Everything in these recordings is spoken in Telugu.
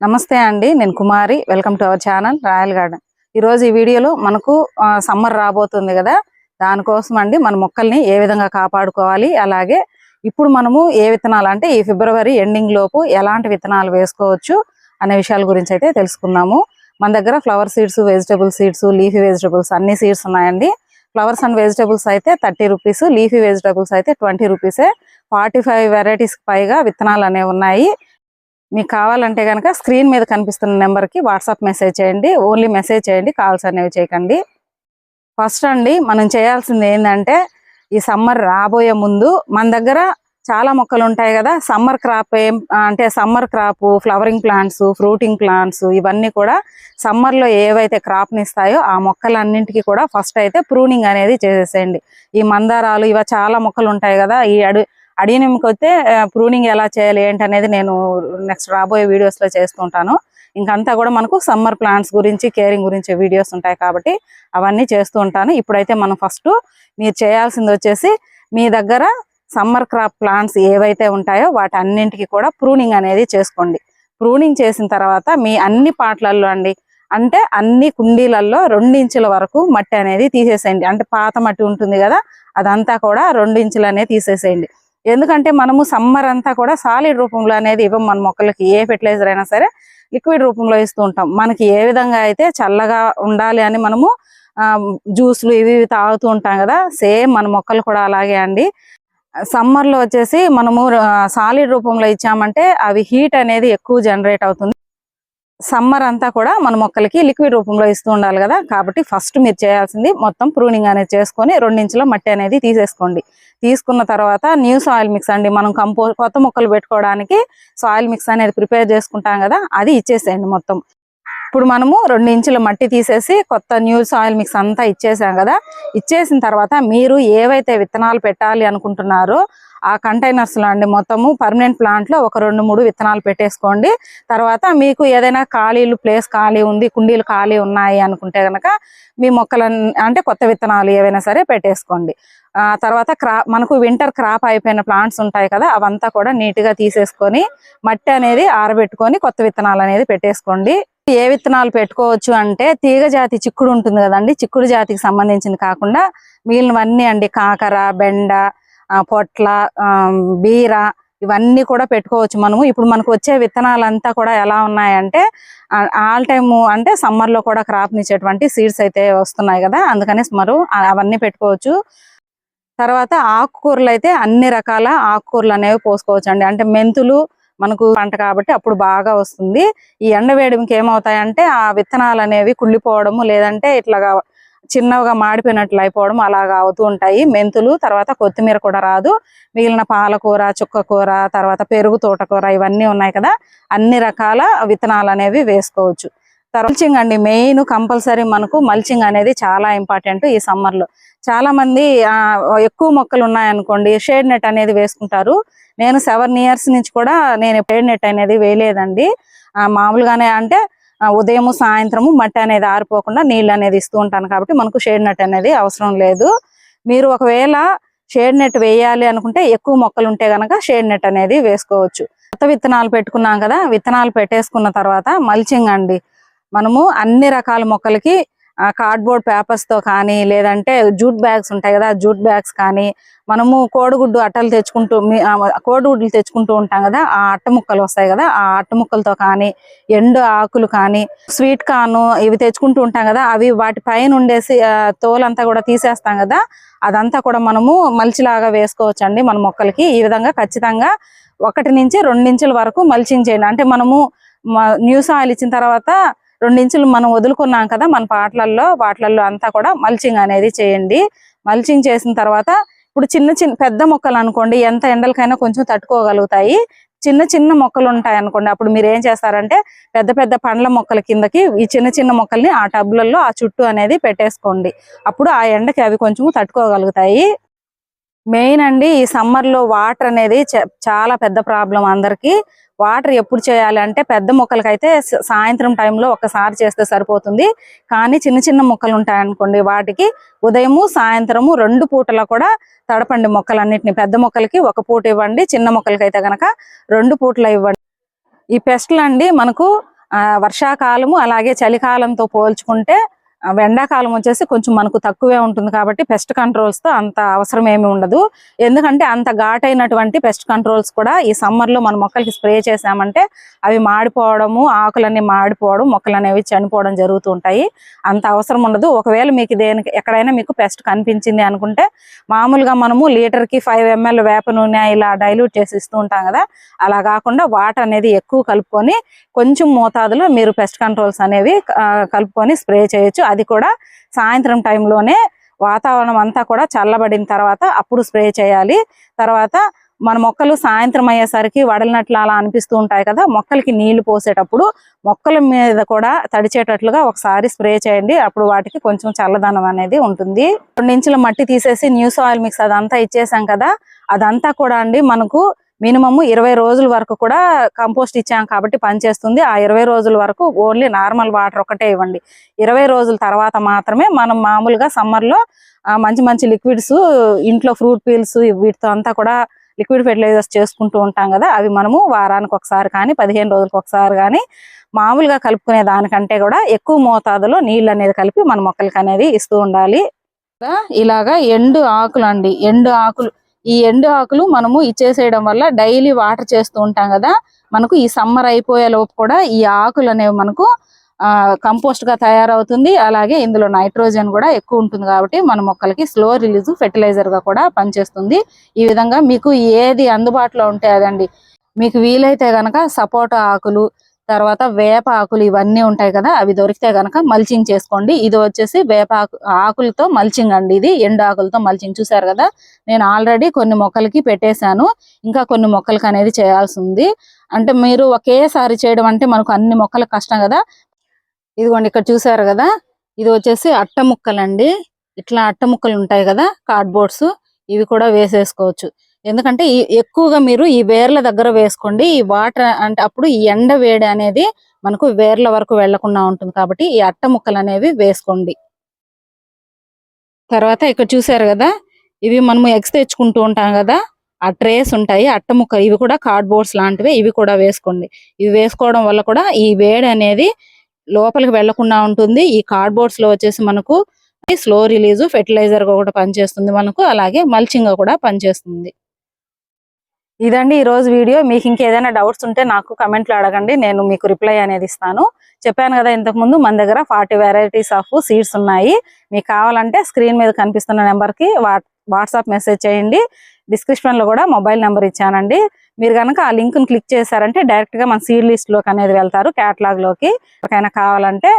నమస్తే అండి నేను Kumari. Welcome to our channel Royal Garden ఈరోజు ఈ వీడియోలో మనకు సమ్మర్ మనకు సమ్మర్ రాబోతుంది కదా. దానికోసం అండి మన మొక్కల్ని ఏ విధంగా కాపాడుకోవాలి అలాగే ఇప్పుడు మనము ఏ విత్తనాలు అంటే ఈ ఫిబ్రవరి ఎండింగ్ లోపు ఎలాంటి విత్తనాలు వేసుకోవచ్చు అనే విషయాల గురించి అయితే తెలుసుకుందాము. మన దగ్గర flower seeds vegetable seeds leafy vegetables అన్ని సీడ్స్ ఉన్నాయండి. ఫ్లవర్స్ అండ్ వెజిటబుల్స్ అయితే థర్టీ రూపీస్ లీఫీ వెజిటబుల్స్ అయితే ట్వంటీ రూపీసే ఫార్టీ ఫైవ్ వెరైటీస్ పైగా విత్తనాలు అనేవి ఉన్నాయి. మీకు కావాలంటే కనుక స్క్రీన్ మీద కనిపిస్తున్న నెంబర్కి వాట్సాప్ మెసేజ్ చేయండి. ఓన్లీ మెసేజ్ చేయండి. కాల్స్ అనేవి చేయకండి. ఫస్ట్ అండి మనం చేయాల్సింది ఏంటంటే ఈ సమ్మర్ రాబోయే ముందు మన దగ్గర చాలా మొక్కలు ఉంటాయి కదా సమ్మర్ క్రాప్ ఏం అంటే summer crop flowering plants fruiting plants ఇవన్నీ కూడా సమ్మర్లో ఏవైతే క్రాప్ని ఇస్తాయో ఆ మొక్కలన్నింటికి కూడా ఫస్ట్ అయితే ప్రూనింగ్ అనేది చేసేసేయండి. ఈ మందారాలు ఇవ చాలా మొక్కలు ఉంటాయి కదా ఈ అడు అడిగినకి వస్తే ప్రూనింగ్ ఎలా చేయాలి ఏంటి అనేది నేను నెక్స్ట్ రాబోయే వీడియోస్లో చేస్తుంటాను. ఇంకంతా కూడా మనకు సమ్మర్ ప్లాంట్స్ గురించి కేరింగ్ గురించి వీడియోస్ ఉంటాయి కాబట్టి అవన్నీ చేస్తూ ఉంటాను. ఇప్పుడైతే మనం ఫస్ట్ మీరు చేయాల్సింది వచ్చేసి మీ దగ్గర సమ్మర్ క్రాప్ ప్లాంట్స్ ఏవైతే ఉంటాయో వాటి అన్నింటికి కూడా ప్రూనింగ్ అనేది చేసుకోండి. ప్రూనింగ్ చేసిన తర్వాత మీ అన్ని పాటలలో అండి అంటే అన్ని కుండీలలో రెండు ఇంచుల వరకు మట్టి అనేది తీసేసేయండి. అంటే పాత మట్టి ఉంటుంది కదా అదంతా కూడా రెండించులు అనేది తీసేసేయండి. ఎందుకంటే మనము సమ్మర్ అంతా కూడా సాలిడ్ రూపంలో అనేది ఇవ్వం మన మొక్కలకి ఏ ఫెర్టిలైజర్ అయినా సరే లిక్విడ్ రూపంలో ఇస్తూ ఉంటాం. మనకి ఏ విధంగా అయితే చల్లగా ఉండాలి అని మనము జ్యూస్లు ఇవి ఇవి తాగుతూ ఉంటాం కదా సేమ్ మన మొక్కలు కూడా అలాగే అండి. సమ్మర్లో వచ్చేసి మనము సాలిడ్ రూపంలో ఇచ్చామంటే అవి హీట్ అనేది ఎక్కువ జనరేట్ అవుతుంది. సమ్మర్ అంతా కూడా మన మొక్కలకి లిక్విడ్ రూపంలో ఇస్తూ ఉండాలి కదా. కాబట్టి ఫస్ట్ మీరు చేయాల్సింది మొత్తం ప్రూనింగ్ అనేది చేసుకొని రెండించుల మట్టి అనేది తీసేసుకోండి. తీసుకున్న తర్వాత న్యూ సాయిల్ మిక్స్ అండి. మనం కంపో కొత్త మొక్కలు పెట్టుకోవడానికి సాయిల్ మిక్స్ అనేది ప్రిపేర్ చేసుకుంటాం కదా అది ఇచ్చేసేయండి మొత్తం. ఇప్పుడు మనము రెండు ఇంచుల మట్టి తీసేసి కొత్త న్యూ సాయిల్ మిక్స్ అంతా ఇచ్చేసాం కదా. ఇచ్చేసిన తర్వాత మీరు ఏవైతే విత్తనాలు పెట్టాలి అనుకుంటున్నారో ఆ కంటైనర్స్లో అండి మొత్తము పర్మనెంట్ ప్లాంట్లో ఒక రెండు మూడు విత్తనాలు పెట్టేసుకోండి. తర్వాత మీకు ఏదైనా ఖాళీలు ప్లేస్ ఖాళీ ఉంది కుండీలు ఖాళీ ఉన్నాయి అనుకుంటే గనక మీ మొక్కలన్నీ అంటే కొత్త విత్తనాలు ఏవైనా సరే పెట్టేసుకోండి. ఆ తర్వాత క్రాప్ మనకు వింటర్ క్రాప్ అయిపోయిన ప్లాంట్స్ ఉంటాయి కదా అవంతా కూడా నీట్గా తీసేసుకొని మట్టి అనేది ఆరబెట్టుకొని కొత్త విత్తనాలు అనేది పెట్టేసుకోండి. ఏ విత్తనాలు పెట్టుకోవచ్చు అంటే తీగ జాతి చిక్కుడు ఉంటుంది కదండి. చిక్కుడు జాతికి సంబంధించింది కాకుండా మిగిలినవన్నీ అండి కాకర బెండ పొట్ల బీర ఇవన్నీ కూడా పెట్టుకోవచ్చు మనము. ఇప్పుడు మనకు వచ్చే విత్తనాలంతా కూడా ఎలా ఉన్నాయంటే ఆల్ టైమ్ అంటే సమ్మర్లో కూడా క్రాప్ ఇచ్చేటువంటి సీడ్స్ అయితే వస్తున్నాయి కదా. అందుకని మరు అవన్నీ పెట్టుకోవచ్చు. తర్వాత ఆకుకూరలు అయితే అన్ని రకాల ఆకుకూరలు అనేవి పోసుకోవచ్చు అండి అంటే మెంతులు మనకు పంట కాబట్టి అప్పుడు బాగా వస్తుంది. ఈ ఎండ వేడికి ఏమవుతాయంటే ఆ విత్తనాలు అనేవి కుళ్ళిపోవడము లేదంటే ఇట్లాగా చిన్నగా మాడిపోయినట్లు అయిపోవడం అలాగా అవుతూ ఉంటాయి. మెంతులు తర్వాత కొత్తిమీర కూడా రాదు. మిగిలిన పాలకూర చుక్కకూర తర్వాత పెరుగు తోటకూర ఇవన్నీ ఉన్నాయి కదా. అన్ని రకాల విత్తనాలు అనేవి వేసుకోవచ్చు. మల్చింగ్ అండి మెయిన్ కంపల్సరీ మనకు మల్చింగ్ అనేది చాలా ఇంపార్టెంట్ ఈ సమ్మర్లో చాలా మంది ఎక్కువ మొక్కలు ఉన్నాయనుకోండి షేడ్ నెట్ అనేది వేసుకుంటారు. నేను సెవెన్ ఇయర్స్ నుంచి కూడా నేను షేడ్ నెట్ అనేది వేయలేదండి. మామూలుగానే అంటే ఉదయం సాయంత్రము మట్టి అనేది ఆరిపోకుండా నీళ్ళు అనేది ఇస్తూ ఉంటాను కాబట్టి మనకు షేడ్ నెట్ అనేది అవసరం లేదు. మీరు ఒకవేళ షేడ్ నెట్ వేయాలి అనుకుంటే ఎక్కువ మొక్కలు ఉంటే గనక షేడ్ నెట్ అనేది వేసుకోవచ్చు. కొత్త విత్తనాలు పెట్టుకున్నాం కదా విత్తనాలు పెట్టేసుకున్న తర్వాత మల్చింగ్ అండి మనము అన్ని రకాల మొక్కలకి కార్డ్బోర్డ్ పేపర్స్తో కానీ లేదంటే జూట్ బ్యాగ్స్ ఉంటాయి కదా జూట్ బ్యాగ్స్ కానీ మనము కోడిగుడ్డు అట్టలు తెచ్చుకుంటూ కోడిగుడ్లు తెచ్చుకుంటూ ఉంటాం కదా ఆ అట్ట ముక్కలు వస్తాయి కదా ఆ అట్ట ముక్కలతో కానీ ఎండు ఆకులు కానీ స్వీట్ కార్న్ ఇవి తెచ్చుకుంటూ ఉంటాం కదా అవి వాటి పైన ఉండేసి తోలంతా కూడా తీసేస్తాం కదా అదంతా కూడా మనము మల్చిలాగా వేసుకోవచ్చు అండి మన మొక్కలకి. ఈ విధంగా ఖచ్చితంగా ఒకటి నుంచి రెండు రెండించుల వరకు మల్చింగ్ చేయండి అంటే మనము న్యూస్ ఆయిల్ ఇచ్చిన తర్వాత రెండించులు మనం వదులుకున్నాం కదా మన పాటలల్లో వాటిలలో అంతా కూడా మల్చింగ్ అనేది చేయండి. మల్చింగ్ చేసిన తర్వాత ఇప్పుడు చిన్న చిన్న పెద్ద మొక్కలు అనుకోండి ఎంత ఎండలకైనా కొంచెం తట్టుకోగలుగుతాయి. చిన్న చిన్న మొక్కలు ఉంటాయి అనుకోండి అప్పుడు మీరు ఏం చేస్తారంటే పెద్ద పెద్ద పండ్ల మొక్కల కిందకి ఈ చిన్న చిన్న మొక్కల్ని ఆ టబ్లలో ఆ చుట్టూ అనేది పెట్టేసుకోండి. అప్పుడు ఆ ఎండకి అవి కొంచెం తట్టుకోగలుగుతాయి. మెయిన్ అండి ఈ సమ్మర్లో వాటర్ అనేది చాలా పెద్ద ప్రాబ్లం అందరికి. వాటర్ ఎప్పుడు చేయాలి అంటే పెద్ద మొక్కలకైతే సాయంత్రం టైంలో ఒకసారి చేస్తే సరిపోతుంది. కానీ చిన్న చిన్న మొక్కలు ఉంటాయనుకోండి వాటికి ఉదయము సాయంత్రము రెండు పూటలా కూడా తడపండి మొక్కలన్నిటిని. పెద్ద మొక్కలకి ఒక పూట ఇవ్వండి చిన్న మొక్కలకైతే గనక రెండు పూటలు ఇవ్వండి. ఈ పెస్ట్లు అండి మనకు ఆ, వర్షాకాలము అలాగే చలికాలంతో పోల్చుకుంటే ఎండాకాలం వచ్చేసి కొంచెం మనకు తక్కువే ఉంటుంది కాబట్టి పెస్ట్ కంట్రోల్స్తో అంత అవసరం ఏమి ఉండదు. ఎందుకంటే అంత ఘాటైనటువంటి పెస్ట్ కంట్రోల్స్ కూడా ఈ సమ్మర్లో మన మొక్కలకి స్ప్రే చేసామంటే అవి మాడిపోవడము ఆకులన్నీ మాడిపోవడం మొక్కలు అనేవి చనిపోవడం జరుగుతూ ఉంటాయి. అంత అవసరం ఉండదు. ఒకవేళ మీకు దేనికి ఎక్కడైనా మీకు పెస్ట్ కనిపించింది అనుకుంటే మామూలుగా మనము లీటర్కి ఫైవ్ ఎంఎల్ వేప నూనె ఇలా డైల్యూట్ చేసి ఇస్తూ ఉంటాం కదా. అలా కాకుండా వాటర్ అనేది ఎక్కువ కలుపుకొని కొంచెం మోతాదులో మీరు పెస్ట్ కంట్రోల్స్ అనేవి కలుపుకొని స్ప్రే చేయొచ్చు. అది కూడా సాయంత్రం టైంలోనే వాతావరణం అంతా కూడా చల్లబడిన తర్వాత అప్పుడు స్ప్రే చేయాలి. తర్వాత మన మొక్కలు సాయంత్రం అయ్యేసరికి వడలినట్లు అలా అనిపిస్తూ ఉంటాయి కదా మొక్కలకి నీళ్ళు పోసేటప్పుడు మొక్కల మీద కూడా తడిచేటట్లుగా ఒకసారి స్ప్రే చేయండి. అప్పుడు వాటికి కొంచెం చల్లదనం అనేది ఉంటుంది. రెండించుల మట్టి తీసేసి న్యూ సాయిల్ మిక్స్ అదంతా ఇచ్చేసాం కదా అదంతా కూడా అండి మనకు మినిమమ్ ఇరవై రోజుల వరకు కూడా కంపోస్ట్ ఇచ్చాం కాబట్టి పనిచేస్తుంది ఆ ఇరవై రోజుల వరకు ఓన్లీ నార్మల్ వాటర్ ఒకటే ఇవ్వండి. ఇరవై రోజుల తర్వాత మాత్రమే మనం మామూలుగా సమ్మర్లో మంచి మంచి లిక్విడ్స్ ఇంట్లో ఫ్రూట్ పీల్స్ వీటితో అంతా కూడా లిక్విడ్ ఫెర్టిలైజర్స్ చేసుకుంటూ ఉంటాం కదా అవి మనము వారానికి ఒకసారి కానీ పదిహేను రోజులకు ఒకసారి కానీ మామూలుగా కలుపుకునే దానికంటే కూడా ఎక్కువ మోతాదులో నీళ్ళు అనేది కలిపి మన మొక్కలకి అనేది ఇస్తూ ఉండాలి. ఇలాగా ఎండు ఆకులు అండి ఎండు ఆకులు ఈ ఎండు ఆకులు మనము ఇచ్చేసేయడం వల్ల డైలీ వాటర్ చేస్తూ ఉంటాం కదా మనకు ఈ సమ్మర్ అయిపోయే లోపు కూడా ఈ ఆకులు అనేవి మనకు ఆ కంపోస్ట్గా తయారవుతుంది. అలాగే ఇందులో నైట్రోజన్ కూడా ఎక్కువ ఉంటుంది కాబట్టి మన మొక్కలకి స్లో రిలీజ్ ఫెర్టిలైజర్గా కూడా పనిచేస్తుంది. ఈ విధంగా మీకు ఏది అందుబాటులో ఉంటే అదండి. మీకు వీలైతే గనక సపోటా ఆకులు తర్వాత వేప ఆకులు ఇవన్నీ ఉంటాయి కదా అవి దొరికితే గనక మల్చింగ్ చేసుకోండి. ఇది వచ్చేసి వేప ఆకు ఆకులతో మల్చింగ్ అండి ఇది ఎండు ఆకులతో మల్చింగ్. చూసారు కదా నేను ఆల్రెడీ కొన్ని మొక్కలకి పెట్టేశాను. ఇంకా కొన్ని మొక్కలకి అనేది చేయాల్సి ఉంది అంటే మీరు ఒకేసారి చేయడం అంటే మనకు అన్ని మొక్కలకు కష్టం కదా. ఇదిగోండి ఇక్కడ చూసారు కదా ఇది వచ్చేసి అట్ట ముక్కలండి. ఇట్లా అట్ట ముక్కలు ఉంటాయి కదా కార్డ్బోర్డ్స్ ఇవి కూడా వేసేసుకోవచ్చు. ఎందుకంటే ఈ ఎక్కువగా మీరు ఈ వేర్ల దగ్గర వేసుకోండి. ఈ వాటర్ అంటే అప్పుడు ఈ ఎండ వేడి అనేది మనకు వేర్ల వరకు వెళ్ళకుండా ఉంటుంది కాబట్టి ఈ అట్ట ముక్కలు అనేవి వేసుకోండి. తర్వాత ఇక్కడ చూసారు కదా ఇవి మనము ఎగ్స్ తెచ్చుకుంటూ ఉంటాం కదా ఆ ట్రేస్ ఉంటాయి అట్ట ముక్క ఇవి కూడా కార్డ్బోర్డ్స్ లాంటివి ఇవి కూడా వేసుకోండి. ఇవి వేసుకోవడం వల్ల కూడా ఈ వేడి అనేది లోపలికి వెళ్ళకుండా ఉంటుంది. ఈ కార్డ్బోర్డ్స్లో వచ్చేసి మనకు స్లో రిలీజ్ ఫెర్టిలైజర్ కూడా పనిచేస్తుంది మనకు అలాగే మల్చింగ్గా కూడా పనిచేస్తుంది. ఇదండి ఈ రోజు వీడియో. మీకు ఇంకేదైనా డౌట్స్ ఉంటే నాకు కమెంట్లు అడగండి. నేను మీకు రిప్లై అనేది ఇస్తాను. చెప్పాను కదా ఇంతకుముందు మన దగ్గర ఫార్టీ వెరైటీస్ ఆఫ్ సీడ్స్ ఉన్నాయి. మీకు కావాలంటే స్క్రీన్ మీద కనిపిస్తున్న నెంబర్కి వాట్సాప్ మెసేజ్ చేయండి. డిస్క్రిప్షన్లో కూడా మొబైల్ నెంబర్ ఇచ్చానండి. మీరు కనుక ఆ లింక్ను క్లిక్ చేశారంటే డైరెక్ట్గా మన సీడ్ లిస్ట్లోకి అనేది వెళ్తారు కేటలాగ్లోకి ఎవరికైనా కావాలంటే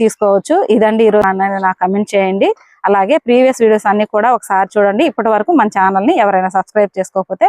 తీసుకోవచ్చు. ఇదండి ఈరోజు అనేది నాకు కమెంట్ చేయండి. అలాగే ప్రీవియస్ వీడియోస్ అన్ని కూడా ఒకసారి చూడండి. ఇప్పటి వరకు మన ఛానల్ని ఎవరైనా సబ్స్క్రైబ్ చేసుకోకపోతే